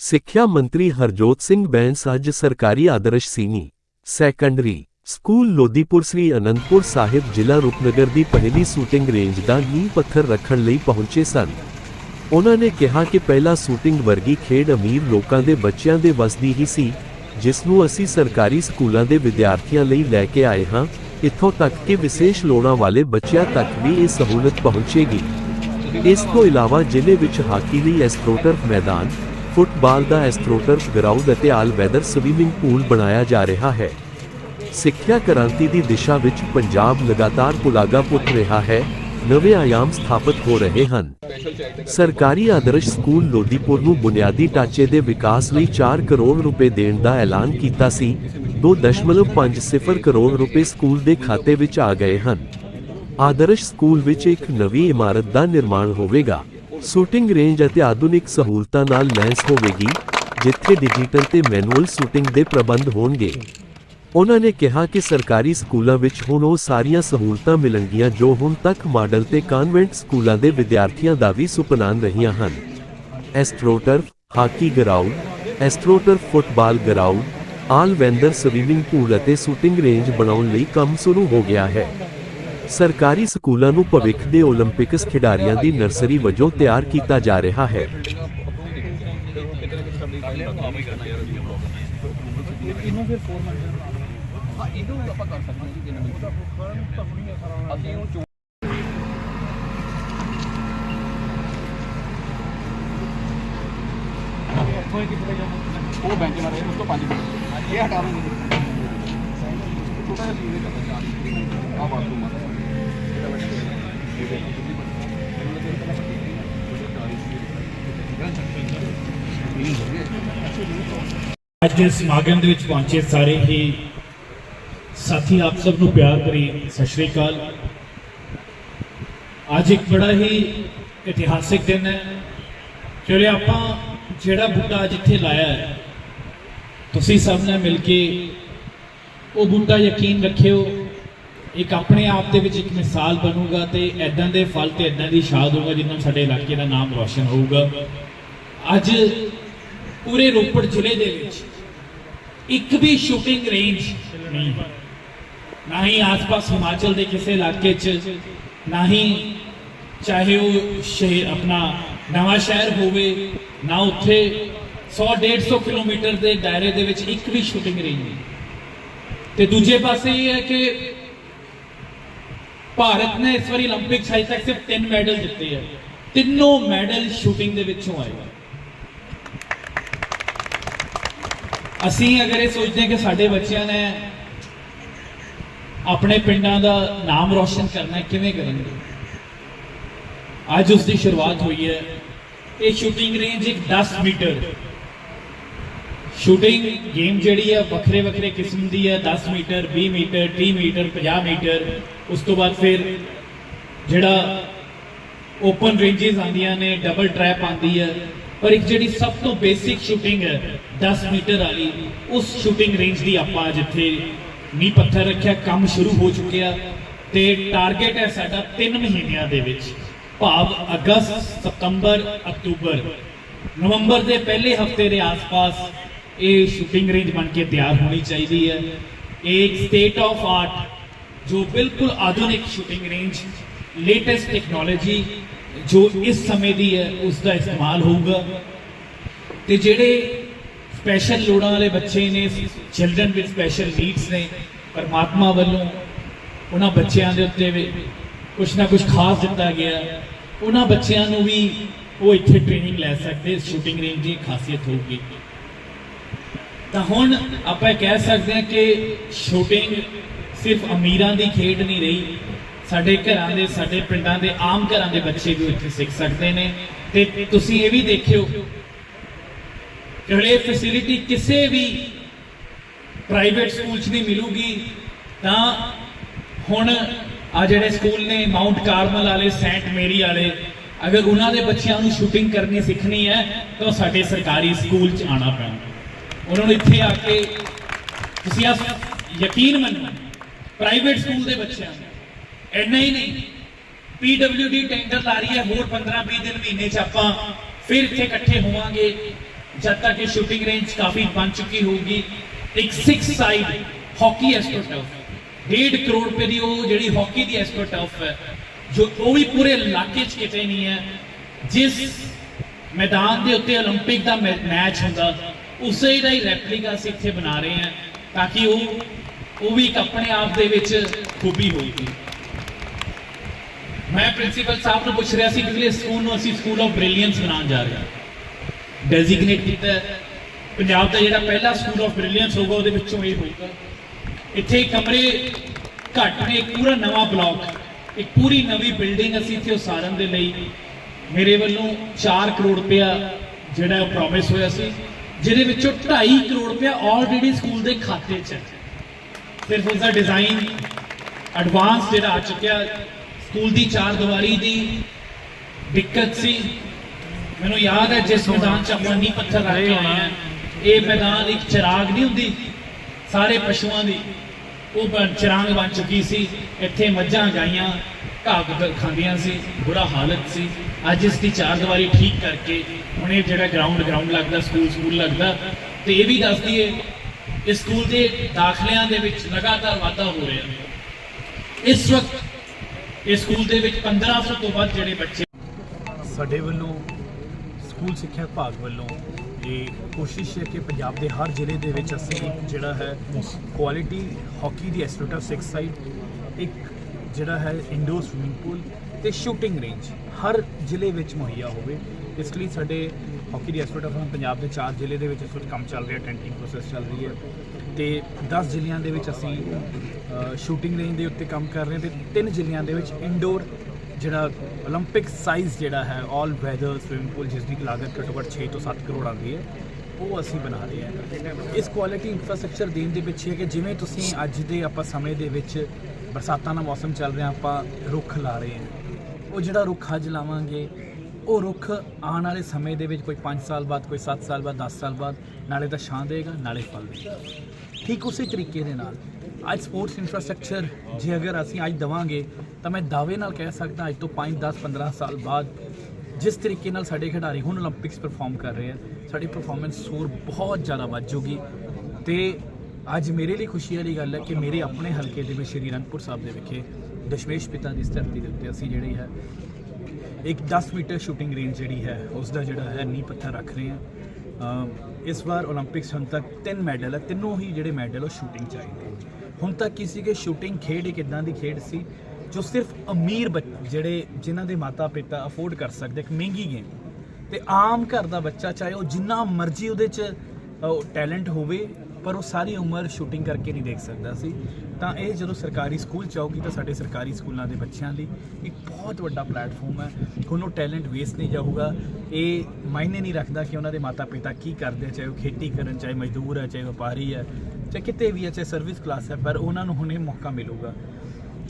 ਸਿੱਖਿਆ ਮੰਤਰੀ ਹਰਜੋਤ ਸਿੰਘ ਬੈਂਸ ਅੱਜ ਸਰਕਾਰੀ Adarsh senior, secondary school Lodhipur Sri Anandpur Sahib ਜ਼ਿਲ੍ਹਾ ਰੂਪਨਗਰ ਦੀ ਪਹਿਲੀ ਸ਼ੂਟਿੰਗ ਰੇਂਜ ਦਾ ਨੀਂਹ ਪੱਥਰ ਰੱਖਣ ਲਈ ਪਹੁੰਚੇ ਸਨ। ਉਹਨਾਂ ਨੇ ਕਿਹਾ ਕਿ ਪਹਿਲਾ ਸ਼ੂਟਿੰਗ ਵਰਗੀ ਖੇਡ ਅਮੀਰ ਲੋਕਾਂ ਦੇ ਬੱਚਿਆਂ ਦੇ ਵੱਸ ਦੀ ਹੀ ਸੀ ਜਿਸ ਨੂੰ ਅਸੀਂ ਸਰਕਾਰੀ ਸਕੂਲਾਂ ਦੇ ਵਿਦਿਆਰਥੀਆਂ ਲਈ ਲੈ ਕੇ ਆਏ ਹਾਂ, ਇੱਥੋਂ ਤੱਕ ਕਿ ਵਿਸ਼ੇਸ਼ ਲੋੜਾਂ ਵਾਲੇ ਬੱਚਿਆਂ ਤੱਕ ਵੀ ਇਹ ਸਹੂਲਤ ਪਹੁੰਚੇਗੀ। ਇਸ ਤੋਂ ਇਲਾਵਾ ਜ਼ਿਲ੍ਹੇ ਵਿੱਚ ਹਾਕੀ ਲਈ ਐਸਟ੍ਰੋਟਰਫ ਮੈਦਾਨ ਫੁੱਟਬਾਲ ਦਾ ਐਸਟ੍ਰੋਟਰਫ ਗਰਾਊਂਡ ਅਤੇ ਆਲ ਵੈਦਰ ਸਵੀਮਿੰਗ ਪੂਲ ਬਣਾਇਆ ਜਾ ਰਿਹਾ ਹੈ। ਸਿੱਖਿਆ ਕ੍ਰਾਂਤੀ ਦੀ ਦਿਸ਼ਾ ਵਿੱਚ ਪੰਜਾਬ ਲਗਾਤਾਰ ਪੁਲਾਗਾ ਪੁੱਟ ਰਿਹਾ ਹੈ, ਨਵੇਂ ਆਯਾਮ ਸਥਾਪਿਤ ਹੋ ਰਹੇ ਹਨ। ਸਰਕਾਰੀ ਆਦਰਸ਼ ਸਕੂਲ ਲੋਦੀਪੁਰ ਨੂੰ ਬੁਨਿਆਦੀ ਢਾਂਚੇ ਦੇ ਵਿਕਾਸ ਲਈ 4 ਕਰੋੜ ਰੁਪਏ ਦੇਣ ਦਾ ਐਲਾਨ ਕੀਤਾ ਸੀ 2.50 ਕਰੋੜ ਰੁਪਏ ਸਕੂਲ ਦੇ ਖਾਤੇ ਵਿੱਚ ਆ ਗਏ ਹਨ। ਆਦਰਸ਼ ਸਕੂਲ ਵਿੱਚ ਇੱਕ ਨਵੀਂ ਇਮਾਰਤ ਦਾ ਨਿਰਮਾਣ ਹੋਵੇਗਾ। ਸ਼ੂਟਿੰਗ ਰੇਂਜ ਅਤੇ ਆਧੁਨਿਕ ਸਹੂਲਤਾਂ ਨਾਲ ਲੈਸ ਹੋਵੇਗੀ, ਜਿੱਥੇ ਡਿਜੀਟਲ ਤੇ ਮੈਨੂਅਲ ਸ਼ੂਟਿੰਗ ਦੇ ਪ੍ਰਬੰਧ ਹੋਣਗੇ। ਉਹਨਾਂ ਨੇ ਕਿਹਾ ਕਿ ਸਰਕਾਰੀ ਸਕੂਲਾਂ ਵਿੱਚ ਹੁਣ ਉਹ ਸਾਰੀਆਂ ਸਹੂਲਤਾਂ ਮਿਲਣਗੀਆਂ ਜੋ ਹੁਣ ਤੱਕ ਮਾਡਲ ਤੇ ਕਨਵੈਂਟ ਸਕੂਲਾਂ ਦੇ ਵਿਦਿਆਰਥੀਆਂ ਦਾ ਵੀ ਸੁਪਨਾਨ ਰਹੀਆਂ ਹਨ। Astroturf, hockey ground, astroturf football ground, all weather swimming pool ਅਤੇ ਸ਼ੂਟਿੰਗ ਰੇਂਜ ਬਣਾਉਣ ਲਈ ਕੰਮ ਸ਼ੁਰੂ ਹੋ ਗਿਆ ਹੈ। ਸਰਕਾਰੀ ਸਕੂਲਾਂ ਨੂੰ ਭਵਿੱਖ ਦੇ 올림픽ਸ ਖਿਡਾਰੀਆਂ ਦੀ ਨਰਸਰੀ ਵਜੋਂ ਤਿਆਰ ਕੀਤਾ ਜਾ ਰਿਹਾ ਹੈ। ਇਹਨੂੰ ਫਿਰ 4 ਮਿੰਟ ਇਹਨੂੰ ਜੀ ਦਿਨ ਵਿੱਚ ਅਸੀਂ ਉਹ ਉਹ ਬੈਂਚ ਮਾਰੇ ਅੱਜ ਦੇ ਸਮਾਗਮ ਦੇ ਵਿੱਚ ਪਹੁੰਚੇ ਸਾਰੇ ਹੀ ਸਾਥੀ ਆਪ ਸਭ ਨੂੰ ਪਿਆਰ ਭਰੀ ਸਤਿ ਸ਼੍ਰੀ ਅਕਾਲ। ਅੱਜ ਇੱਕ ਬੜਾ ਹੀ ਇਤਿਹਾਸਿਕ ਦਿਨ ਹੈ। ਜਿਹੜੇ ਆਪਾਂ ਜਿਹੜਾ ਬੂਟਾ ਅੱਜ ਇੱਥੇ ਲਾਇਆ ਹੈ, ਤੁਸੀਂ ਸਭ ਨੇ ਮਿਲ ਕੇ ਉਹ ਬੂਟਾ ਯਕੀਨ ਰੱਖਿਓ। ਇੱਕ ਆਪਣੇ ਆਪ ਦੇ ਵਿੱਚ ਇੱਕ ਮਿਸਾਲ ਬਣੂਗਾ ਤੇ ਐਦਾਂ ਦੇ ਫਲ ਤੇ ਐਦਾਂ ਦੀ ਸ਼ਾਦ ਹੋਊਗਾ ਜਿੰਨਾਂ ਨਾਲ ਸਾਡੇ ਇਲਾਕੇ ਦਾ ਨਾਮ ਰੋਸ਼ਨ ਹੋਊਗਾ। ਅੱਜ ਪੂਰੇ ਰੋਪੜ ਜ਼ਿਲ੍ਹੇ ਦੇ ਵਿੱਚ ਇੱਕ ਵੀ ਸ਼ੂਟਿੰਗ ਰੇਂਜ ਨਹੀਂ। ਨਾ ਹੀ ਆਸ-ਪਾਸ ਹਿਮਾਚਲ ਦੇ ਕਿਸੇ ਇਲਾਕੇ 'ਚ, ਨਾ ਹੀ ਚਾਹੇ ਉਹ ਸ਼ਹਿਰ, ਆਪਣਾ ਨਵਾਂ ਸ਼ਹਿਰ ਹੋਵੇ, ਨਾ ਉੱਥੇ 100 150 ਕਿਲੋਮੀਟਰ ਦੇ ਦਾਇਰੇ ਦੇ ਵਿੱਚ ਇੱਕ ਵੀ ਸ਼ੂਟਿੰਗ ਰੇਂਜ ਨਹੀਂ। ਤੇ ਦੂਜੇ ਪਾਸੇ ਇਹ ਹੈ ਕਿ ਭਾਰਤ ਨੇ ਇਸ ਵਾਰੀ 올림픽 'ਚ ਅਜੇ ਤੱਕ ਸਿਰਫ ਤਿੰਨ ਮੈਡਲ ਜਿੱਤੇ ਆ ਤਿੰਨੋਂ ਮੈਡਲ ਸ਼ੂਟਿੰਗ ਦੇ ਵਿੱਚੋਂ ਆਏ ਆ ਅਸੀਂ ਅਗਰ ਇਹ ਸੋਚਦੇ ਹਾਂ ਕਿ ਸਾਡੇ ਬੱਚਿਆਂ ਨੇ ਆਪਣੇ ਪਿੰਡਾਂ ਦਾ ਨਾਮ ਰੌਸ਼ਨ ਕਰਨਾ ਹੈ, ਕਿਵੇਂ ਕਰਨਗੇ ਅੱਜ ਉਸ ਦੀ ਸ਼ੁਰੂਆਤ ਹੋਈ ਹੈ ਇਹ ਸ਼ੂਟਿੰਗ ਰੇਂਜ ਇੱਕ 10 ਮੀਟਰ ਸ਼ੂਟਿੰਗ ਗੇਮ ਜਿਹੜੀ ਹੈ ਵੱਖਰੇ ਵੱਖਰੇ ਕਿਸਮ ਦੀ ਹੈ। 10 ਮੀਟਰ 20 ਮੀਟਰ 30 ਮੀਟਰ 50 ਮੀਟਰ। ਉਸ ਤੋਂ ਬਾਅਦ ਫਿਰ ਜਿਹੜਾ ਓਪਨ ਰੇਂਜਸ ਆਉਂਦੀਆਂ ਨੇ ਡਬਲ ਟਰੈਪ ਆਉਂਦੀ ਹੈ। ਪਰ ਇੱਕ ਜਿਹੜੀ ਸਭ ਤੋਂ ਬੇਸਿਕ ਸ਼ੂਟਿੰਗ ਹੈ 10 ਮੀਟਰ ਵਾਲੀ, ਉਸ ਸ਼ੂਟਿੰਗ ਰੇਂਜ ਦੀ ਆਪਾਂ ਜਿੱਥੇ ਨੀਂਹ ਪੱਥਰ ਰੱਖਿਆ, ਕੰਮ ਸ਼ੁਰੂ ਹੋ ਚੁੱਕਿਆ ਤੇ ਟਾਰਗੇਟ ਹੈ ਸਾਡਾ 3 ਮਹੀਨਿਆਂ ਦੇ ਵਿੱਚ। ਭਾਵ ਅਗਸਤ, ਸਤੰਬਰ, ਅਕਤੂਬਰ। ਨਵੰਬਰ ਦੇ ਪਹਿਲੇ ਹਫ਼ਤੇ ਦੇ ਆਸ-ਪਾਸ ਇਹ ਸ਼ੂਟਿੰਗ ਰੇਂਜ ਬਣ ਕੇ ਤਿਆਰ ਹੋਣੀ ਚਾਹੀਦੀ ਹੈ। ਇਹ ਇੱਕ ਸਟੇਟ ਆਫ ਆਰਟ ਜੋ ਬਿਲਕੁਲ ਆਧੁਨਿਕ ਸ਼ੂਟਿੰਗ ਰੇਂਜ ਲੇਟੈਸਟ ਟੈਕਨੋਲੋਜੀ ਜੋ ਇਸ ਸਮੇਂ ਦੀ ਹੈ ਉਸ ਦਾ ਇਸਤੇਮਾਲ ਹੋਊਗਾ। ਤੇ ਜਿਹੜੇ ਸਪੈਸ਼ਲ ਲੋੜਾਂ ਵਾਲੇ ਬੱਚੇ ਨੇ ਚਿਲਡਰਨ ਵਿਦ ਸਪੈਸ਼ਲ ਨੀਡਸ ਨੇ, ਪਰਮਾਤਮਾ ਵੱਲੋਂ ਉਹਨਾਂ ਬੱਚਿਆਂ ਦੇ ਉੱਤੇ ਵੀ ਕੁਝ ਨਾ ਕੁਝ ਖਾਸ ਦਿੱਤਾ ਗਿਆ। ਉਹਨਾਂ ਬੱਚਿਆਂ ਨੂੰ ਵੀ ਉਹ ਇੱਥੇ ਟ੍ਰੇਨਿੰਗ ਲੈ ਸਕਦੇ ਸ਼ੂਟਿੰਗ ਰੇਂਜ ਦੀ ਖਾਸੀਅਤ ਹੋਊਗੀ। ਤਾਂ ਹੁਣ ਆਪਾਂ ਕਹਿ ਸਕਦੇ ਹਾਂ ਕਿ ਸ਼ੂਟਿੰਗ ਸਿਰਫ ਅਮੀਰਾਂ ਦੀ ਖੇਡ ਨਹੀਂ ਰਹੀ। ਸਾਡੇ ਘਰਾਂ ਦੇ, ਸਾਡੇ ਪਿੰਡਾਂ ਦੇ ਆਮ ਘਰਾਂ ਦੇ ਬੱਚੇ ਵੀ ਇੱਥੇ ਸਿੱਖ ਸਕਦੇ ਨੇ। ਤੇ ਤੁਸੀਂ ਇਹ ਵੀ ਦੇਖਿਓ ਕਿ ਫੈਸਿਲਿਟੀ ਕਿਸੇ ਵੀ ਪ੍ਰਾਈਵੇਟ ਸਕੂਲ 'ਚ ਨਹੀਂ ਮਿਲੂਗੀ, ਤਾਂ ਹੁਣ ਆ ਜਿਹੜੇ ਸਕੂਲ ਨੇ ਮਾਊਂਟ ਕਾਰਮਲ ਵਾਲੇ ਸੈਂਟ ਮੇਰੀ ਵਾਲੇ, ਅਗਰ ਉਹਨਾਂ ਦੇ ਬੱਚਿਆਂ ਨੂੰ ਸ਼ੂਟਿੰਗ ਕਰਨੀ ਸਿੱਖਣੀ ਹੈ, ਤਾਂ ਉਹ ਸਾਡੇ ਸਰਕਾਰੀ ਸਕੂਲ 'ਚ ਆਣਾ ਪੈਣਾ। ਉਹਨਾਂ ਨੂੰ ਇੱਥੇ ਆ ਕੇ ਤੁਸੀਂ ਆ ਯਕੀਨ ਮੰਨੋ ਪ੍ਰਾਈਵੇਟ ਸਕੂਲ ਦੇ ਬੱਚਿਆਂ ਨੂੰ ਇੰਨਾ ਹੀ ਨਹੀਂ ਪੀਡਬਲਯੂਡੀ ਟੈਂਡਰ ਲਾ ਰਹੀ ਹੈ ਹੋਰ 15 20 ਦਿਨ ਮਹੀਨੇ ਚ ਆਪਾਂ ਫਿਰ ਇੱਥੇ ਇਕੱਠੇ ਹੋਵਾਂਗੇ ਜਦ ਤੱਕ ਇਹ ਸ਼ੂਟਿੰਗ ਰੇਂਜ ਕਾਫੀ ਬਣ ਚੁੱਕੀ ਹੋਊਗੀ ਇੱਕ 6 ਸਾਈਡ ਹਾਕੀ ਐਸਟ੍ਰੋਟਰਫ 1.5 ਕਰੋੜ ਰੁਪਏ ਦੀ ਉਹ ਜਿਹੜੀ ਹਾਕੀ ਦੀ ਐਸਟ੍ਰੋਟਰਫ ਹੈ ਜੋ ਉਹ ਵੀ ਪੂਰੇ ਇਲਾਕੇ 'ਚ ਕਿਤੇ ਨਹੀਂ ਹੈ ਜਿਸ ਮੈਦਾਨ ਦੇ ਉੱਤੇ 올림픽 ਦਾ ਮੈ- ਮੈਚ ਹੁੰਦਾ ਉਸੇ ਦਾ ਹੀ ਰੈਪਲੀਕਾ ਅਸੀਂ ਇੱਥੇ ਬਣਾ ਰਹੇ ਹਾਂ ਤਾਂ ਕਿ ਉਹ ਉਹ ਵੀ ਇੱਕ ਆਪਣੇ ਆਪ ਦੇ ਵਿੱਚ ਖੂਬੀ ਹੋਏਗੀ ਮੈਂ ਪ੍ਰਿੰਸੀਪਲ ਸਾਹਿਬ ਨੂੰ ਪੁੱਛ ਰਿਹਾ ਸੀ ਕਿ ਅਗਲੇ ਸਕੂਲ ਨੂੰ ਅਸੀਂ ਸਕੂਲ ਆਫ ਬ੍ਰਿਲੀਅੰਸ ਬਣਾਉਣ ਜਾ ਰਹੇ ਹਾਂ। ਡੈਜ਼ਿਗਨੇਟ ਕੀਤਾ ਪੰਜਾਬ ਦਾ ਜਿਹੜਾ ਪਹਿਲਾ ਸਕੂਲ ਆਫ ਬ੍ਰਿਲੀਅੰਸ ਹੋਊਗਾ, ਉਹਦੇ ਵਿੱਚੋਂ ਇਹ ਹੋਊਗਾ। ਇੱਥੇ ਕਮਰੇ ਘੱਟ ਨੇ, ਇੱਕ ਪੂਰਾ ਨਵਾਂ ਬਲਾਕ। ਇੱਕ ਪੂਰੀ ਨਵੀਂ ਬਿਲਡਿੰਗ ਅਸੀਂ ਇੱਥੇ ਉਸਾਰਨ ਦੇ ਲਈ ਮੇਰੇ ਵੱਲੋਂ 4 ਕਰੋੜ ਰੁਪਇਆ ਜਿਹੜਾ ਉਹ ਪ੍ਰੋਮਿਸ ਹੋਇਆ ਸੀ। ਜਿਹਦੇ ਵਿੱਚੋਂ 2.5 ਕਰੋੜ ਰੁਪਇਆ ਆਲਰੇਡੀ ਸਕੂਲ ਦੇ ਖਾਤੇ 'ਚ ਹੈ। ਸਿਰਫ ਉਸ ਦਾ ਡਿਜ਼ਾਈਨ ਐਡਵਾਂਸ ਜਿਹੜਾ ਆ ਚੁੱਕਿਆ ਸਕੂਲ ਦੀ ਚਾਰ ਦੀਵਾਰੀ ਦੀ ਦਿੱਕਤ ਸੀ। ਮੈਨੂੰ ਯਾਦ ਹੈ ਜਿਸ ਮੈਦਾਨ 'ਚ ਆਪਾਂ ਨੀ ਪੱਥਰ ਰੱਖ ਕੇ ਆਏ ਹਾਂ, ਇਹ ਮੈਦਾਨ ਇੱਕ ਚਿਰਾਗ ਨਹੀਂ ਹੁੰਦੀ, ਸਾਰੇ ਪਸ਼ੂਆਂ ਦੀ, ਉਹ ਚਿਰਾਗ ਬਣ ਚੁੱਕੀ ਸੀ। ਇੱਥੇ ਮੱਝਾਂ ਗਾਈਆਂ ਘਾਹ ਖਾਂਦੀਆਂ ਸੀ ਬੁਰਾ ਹਾਲਤ ਸੀ। ਅੱਜ ਇਸ ਦੀ ਚਾਰ ਦੀਵਾਰੀ ਠੀਕ ਕਰਕੇ ਹੁਣ ਇਹ ਜਿਹੜਾ ਗਰਾਊਂਡ ਗਰਾਊਂਡ ਲੱਗਦਾ ਸਕੂਲ ਸਕੂਲ ਲੱਗਦਾ ਤੇ ਇਹ ਵੀ ਦੱਸ ਦਈਏ ਇਸ ਸਕੂਲ ਦੇ ਦਾਖਲਿਆਂ ਦੇ ਵਿੱਚ ਲਗਾਤਾਰ ਵਾਧਾ ਹੋ ਰਿਹਾ ਇਸ ਵਕਤ ਇਸ ਸਕੂਲ ਦੇ ਵਿੱਚ 1500 ਤੋਂ ਵੱਧ ਜਿਹੜੇ ਬੱਚੇ ਸਾਡੇ ਵੱਲੋਂ ਸਕੂਲ ਸਿੱਖਿਆ ਵਿਭਾਗ ਵੱਲੋਂ ਇਹ ਕੋਸ਼ਿਸ਼ ਹੈ ਕਿ ਪੰਜਾਬ ਦੇ ਹਰ ਜ਼ਿਲ੍ਹੇ ਦੇ ਵਿੱਚ ਅਸੀਂ ਇੱਕ ਜਿਹੜਾ ਹੈ ਕੁਆਲਿਟੀ ਹਾਕੀ ਦੀ ਐਸਟ੍ਰੋਟਾ 6 ਸਾਈਡ ਇੱਕ ਜਿਹੜਾ ਹੈ ਇੰਡੋਰ ਸਵਿਮਿੰਗ ਪੂਲ ਤੇ ਸ਼ੂਟਿੰਗ ਰੇਂਜ ਹਰ ਜ਼ਿਲ੍ਹੇ ਵਿੱਚ ਮੁਹੱਈਆ ਹੋਵੇ ਇਸ ਲਈ ਸਾਡੇ ਹਾਕੀ ਦੀ ਐਸਟ੍ਰੋਟਾ ਫਰਮ ਪੰਜਾਬ ਦੇ ਚਾਰ ਜ਼ਿਲ੍ਹੇ ਦੇ ਵਿੱਚ ਇਸ ਵਕਤ ਕੰਮ ਚੱਲ ਰਿਹਾ ਟੈਂਟਿੰਗ ਪ੍ਰੋਸੈਸ ਚੱਲ ਰਹੀ ਹੈ ਤੇ 10 ਜ਼ਿਲ੍ਹਿਆਂ ਦੇ ਵਿੱਚ ਅਸੀਂ ਸ਼ੂਟਿੰਗ ਰੇਂਜ ਦੇ ਉੱਤੇ ਕੰਮ ਕਰ ਰਹੇ ਹਾਂ ਤੇ ਤਿੰਨ ਜ਼ਿਲ੍ਹਿਆਂ ਦੇ ਵਿੱਚ ਇੰਡੋਰ ਜਿਹੜਾ 올림픽 ਸਾਈਜ਼ ਜਿਹੜਾ ਹੈ 올 ਵੈਦਰ ਸਵਿਮਿੰਗ ਪੂਲ ਜਿਸ ਦੀ ਲਾਗਤ ਘੱਟੋ ਘੱਟ 6 ਤੋਂ 7 ਕਰੋੜ ਆਉਂਦੀ ਹੈ ਉਹ ਅਸੀਂ ਬਣਾ ਰਹੇ ਹਾਂ ਇਸ ਕੁਆਲਿਟੀ ਇਨਫਰਾਸਟ੍ਰਕਚਰ ਦੇਣ ਦੇ ਪਿੱਛੇ ਕਿ ਜਿਵੇਂ ਤੁਸੀਂ ਅੱਜ ਦੇ ਆਪਾਂ ਸਮੇਂ ਦੇ ਵਿੱਚ ਬਰਸਾਤਾਂ ਦਾ ਮੌਸਮ ਚੱਲ ਰਿਹਾ, ਆਪਾਂ ਰੁੱਖ ਲਾ ਰਹੇ ਹਾਂ। ਉਹ ਜਿਹੜਾ ਰੁੱਖ ਅੱਜ ਲਾਵਾਂਗੇ, ਉਹ ਰੁੱਖ ਆਉਣ ਵਾਲੇ ਸਮੇਂ ਦੇ ਵਿੱਚ ਕੋਈ 5 ਸਾਲ ਬਾਅਦ, ਕੋਈ 7 ਸਾਲ ਬਾਅਦ 10 ਸਾਲ ਬਾਅਦ, ਨਾਲੇ ਤਾਂ ਛਾਂ ਦੇਗਾ, ਨਾਲੇ ਫਲ ਦੇਗਾ। ਠੀਕ ਉਸੇ ਤਰੀਕੇ ਦੇ ਨਾਲ, ਅੱਜ ਸਪੋਰਟਸ ਇਨਫਰਾਸਟ੍ਰਕਚਰ ਜੇ ਅਗਰ ਅਸੀਂ ਅੱਜ ਦਵਾਂਗੇ, ਤਾਂ ਮੈਂ ਦਾਅਵੇ ਨਾਲ ਕਹਿ ਸਕਦਾ, ਅੱਜ ਤੋਂ 5 10 15 ਸਾਲ ਬਾਅਦ ਜਿਸ ਤਰੀਕੇ ਨਾਲ ਸਾਡੇ ਖਿਡਾਰੀ ਹੁਣ 올림픽ਸ ਪਰਫਾਰਮ ਕਰ ਰਹੇ ਆ, ਸਾਡੀ ਪਰਫਾਰਮੈਂਸ ਹੋਰ ਬਹੁਤ ਜ਼ਿਆਦਾ ਵੱਧ ਜੂਗੀ ਤੇ ਅੱਜ ਮੇਰੇ ਲਈ ਖੁਸ਼ੀ ਵਾਲੀ ਗੱਲ ਹੈ ਕਿ ਮੇਰੇ ਆਪਣੇ ਹਲਕੇ ਦੇ ਵਿੱਚ ਸ਼੍ਰੀ ਅਨੰਦਪੁਰ ਸਾਹਿਬ ਦੇ ਵਿਖੇ ਦਸ਼ਮੇਸ਼ ਪਿਤਾ ਦੀ ਧਰਤੀ ਦੇ ਉੱਤੇ ਅਸੀਂ ਜਿਹੜੀ ਹੈ, ਇੱਕ 10 ਮੀਟਰ ਸ਼ੂਟਿੰਗ ਰੇਂਜ ਜਿਹੜੀ ਹੈ ਉਸ ਦਾ ਜਿਹੜਾ ਹੈ ਨੀ ਪੱਥਰ ਰੱਖ ਰਹੇ ਹਾਂ। ਇਸ ਵਾਰ 올림픽ਸ ਹੁਣ ਤੱਕ ਤਿੰਨ ਮੈਡਲ ਹੈ, ਤਿੰਨੋਂ ਹੀ ਜਿਹੜੇ ਮੈਡਲ ਉਹ ਸ਼ੂਟਿੰਗ ਚਾਹੀਦੇ ਹੁਣ ਤੱਕ ਕਿਸੇ ਕੇ ਸ਼ੂਟਿੰਗ ਖੇਡ ਇੱਕ ਇਦਾਂ ਦੀ ਖੇਡ ਸੀ, ਜੋ ਸਿਰਫ ਅਮੀਰ ਜਿਹੜੇ ਜਿਨ੍ਹਾਂ ਦੇ ਮਾਤਾ ਪਿਤਾ ਅਫੋਰਡ ਕਰ ਸਕਦੇ, ਇੱਕ ਮਹਿੰਗੀ ਗੇਮ ਤੇ ਆਮ ਘਰ ਦਾ ਬੱਚਾ ਚਾਹੇ ਉਹ ਜਿੰਨਾ ਮਰਜ਼ੀ ਉਹਦੇ 'ਚ ਟੈਲੈਂਟ ਹੋਵੇ ਪਰ ਉਹ ਸਾਰੀ ਉਮਰ ਸ਼ੂਟਿੰਗ ਕਰਕੇ ਨਹੀਂ ਦੇਖ ਸਕਦਾ ਸੀ। ਤਾਂ ਇਹ ਜਦੋਂ ਸਰਕਾਰੀ ਸਕੂਲ ਚ ਆਊਗੀ ਤਾਂ ਸਾਡੇ ਸਰਕਾਰੀ ਸਕੂਲਾਂ ਦੇ ਬੱਚਿਆਂ ਲਈ ਇੱਕ ਬਹੁਤ ਵੱਡਾ ਪਲੇਟਫਾਰਮ ਹੈ। ਹੁਣ ਉਹ ਟੈਲੈਂਟ ਵੇਸਟ ਨਹੀਂ ਜਾਊਗਾ। ਇਹ ਮਾਇਨੇ ਨਹੀਂ ਰੱਖਦਾ ਕਿ ਉਹਨਾਂ ਦੇ ਮਾਤਾ ਪਿਤਾ ਕੀ ਕਰਦੇ ਚਾਹੇ ਉਹ ਖੇਤੀ ਕਰਨ, ਚਾਹੇ ਮਜ਼ਦੂਰ ਹੈ ਚਾਹੇ ਵਪਾਰੀ ਹੈ ਚਾਹੇ ਕਿਤੇ ਵੀ ਹੈ ਚਾਹੇ ਸਰਵਿਸ ਕਲਾਸ ਹੈ ਪਰ ਉਹਨਾਂ ਨੂੰ ਹੁਣ ਇਹ ਮੌਕਾ ਮਿਲੂਗਾ।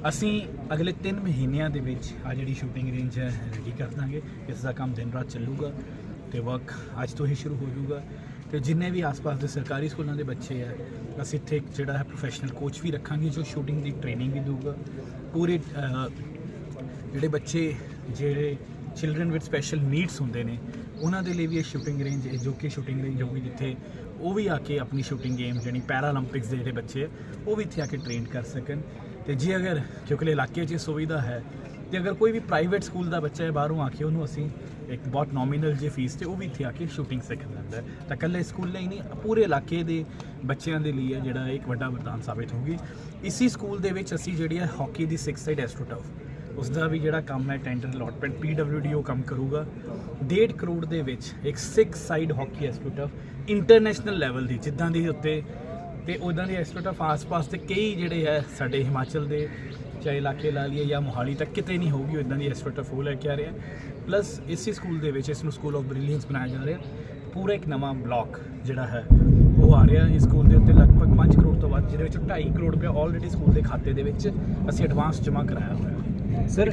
ਅਸੀਂ ਅਗਲੇ 3 ਮਹੀਨਿਆਂ ਦੇ ਵਿੱਚ ਆ ਜਿਹੜੀ ਸ਼ੂਟਿੰਗ ਰੇਂਜ ਹੈ ਰੈਡੀ ਕਰ ਦਾਂਗੇ। ਇਸ ਦਾ ਕੰਮ ਦਿਨ ਰਾਤ ਚੱਲੂਗਾ ਤੇ ਵਰਕ ਅੱਜ ਤੋਂ ਹੀ ਸ਼ੁਰੂ ਹੋ ਜਾਊਗਾ। ਤੇ ਜਿੰਨੇ ਵੀ ਆਸ-ਪਾਸ ਦੇ ਸਰਕਾਰੀ ਸਕੂਲਾਂ ਦੇ ਬੱਚੇ ਆ ਅਸੀਂ ਇੱਥੇ ਇੱਕ ਜਿਹੜਾ ਹੈ ਪ੍ਰੋਫੈਸ਼ਨਲ ਕੋਚ ਵੀ ਰੱਖਾਂਗੇ ਜੋ ਸ਼ੂਟਿੰਗ ਦੀ ਟ੍ਰੇਨਿੰਗ ਵੀ ਦੇਊਗਾ। ਪੂਰੇ ਜਿਹੜੇ ਬੱਚੇ, ਜਿਹੜੇ ਚਿਲड्रन ਵਿਦ ਸਪੈਸ਼ਲ ਨੀਡਸ ਹੁੰਦੇ ਨੇ, ਉਹਨਾਂ ਦੇ ਲਈ ਵੀ ਇਹ ਸ਼ੂਟਿੰਗ ਰੇਂਜ ਹੈ ਜੋ ਕਿ ਸ਼ੂਟਿੰਗ ਰੇਂਜ ਹੋਊਗੀ ਜਿੱਥੇ ਉਹ ਵੀ ਆ ਕੇ ਆਪਣੀ ਸ਼ੂਟਿੰਗ ਗੇਮ ਜਾਨੀ ਪੈਰਾਲੰਪਿਕਸ ਦੇ ਜਿਹੜੇ ਬੱਚੇ ਉਹ ਵੀ ਇੱਥੇ ਆ ਕੇ ਟ੍ਰੇਨ ਕਰ ਸਕਣ। ਤੇ ਜੇ ਅਗਰ, ਕਿਉਂਕਿ ਇਲਾਕੇ 'ਚ ਸੁਵਿਧਾ ਹੈ, ਤੇ ਅਗਰ ਕੋਈ ਵੀ ਪ੍ਰਾਈਵੇਟ ਸਕੂਲ ਦਾ ਬੱਚਾ ਹੈ, ਬਾਹਰੋਂ ਆ ਕੇ ਉਹਨੂੰ ਅਸੀਂ ਇੱਕ ਬਹੁਤ ਨੋਮੀਨਲ ਜੇ ਫੀਸ ਤੇ ਉਹ ਵੀ ਇੱਥੇ ਆ ਕੇ ਸ਼ੂਟਿੰਗ ਸਿੱਖ ਲੈਂਦਾ ਤਾਂ ਇਕੱਲੇ ਸਕੂਲ ਹੀ ਨਹੀਂ, ਪੂਰੇ ਇਲਾਕੇ ਦੇ ਬੱਚਿਆਂ ਦੇ ਲਈ ਹੈ ਜਿਹੜਾ ਇੱਕ ਵੱਡਾ ਵਰਦਾਨ ਸਾਬਿਤ ਹੋਊਗੀ। ਇਸੀ ਸਕੂਲ ਦੇ ਵਿੱਚ ਅਸੀਂ ਜਿਹੜੀ ਹੈ ਹਾਕੀ ਦੀ 6 ਸਾਈਡ ਐਸਟ੍ਰੋਟਫ ਉਸ ਦਾ ਵੀ ਜਿਹੜਾ ਕੰਮ ਹੈ ਟੈਂਡਰ ਅਲਾਟਮੈਂਟ ਪੀਡਬਲਯੂਡੀ ਉਹ ਕੰਮ ਕਰੂਗਾ। 1.5 ਕਰੋੜ ਦੇ ਵਿੱਚ ਇੱਕ 6 side hockey astroturf international level ਦੀ, ਜਿੱਦਾਂ ਦੀ ਉੱਤੇ। ਤੇ ਉਦਾਂ ਦੀ ਐਸਟ੍ਰੋਟਫ ਆਸ-ਪਾਸ ਤੇ ਕਈ ਜਿਹੜੇ ਹੈ ਸਾਡੇ ਹਿਮਾਚਲ ਦੇ ਚਾਹੇ ਇਲਾਕੇ ਲਾ ਲਈਏ ਜਾਂ ਮੋਹਾਲੀ ਤੱਕ ਕਿਤੇ ਨਹੀਂ ਹੋਊਗੀ ਇਦਾਂ ਦੀ ਐਸਟ੍ਰੋਟਫ ਉਹ ਲੈ ਕੇ ਆ ਰਹੇ ਆ। ਪਲੱਸ ਇਸੇ ਸਕੂਲ ਦੇ ਵਿੱਚ ਇਸ ਨੂੰ ਸਕੂਲ ਆਫ ਬ੍ਰਿਲੀਅੰਸ ਬਣਾਇਆ ਜਾ ਰਿਹਾ। ਪੂਰਾ ਇੱਕ ਨਵਾਂ ਬਲਾਕ ਜਿਹੜਾ ਹੈ ਉਹ ਆ ਰਿਹਾ ਇਸ ਸਕੂਲ ਦੇ ਉੱਤੇ ਲਗਭਗ 5 ਕਰੋੜ ਤੋਂ ਵੱਧ ਜਿਹਦੇ ਵਿੱਚ 2.5 ਕਰੋੜ ਰੁਪਏ ਆਲਰੇਡੀ ਸਕੂਲ ਦੇ ਖਾਤੇ ਦੇ ਵਿੱਚ ਅਸੀਂ ਐਡਵਾਂਸ ਜਮ੍ਹਾਂ ਕਰਾਇਆ ਹੋਇਆ। ਹੈ ਸਰ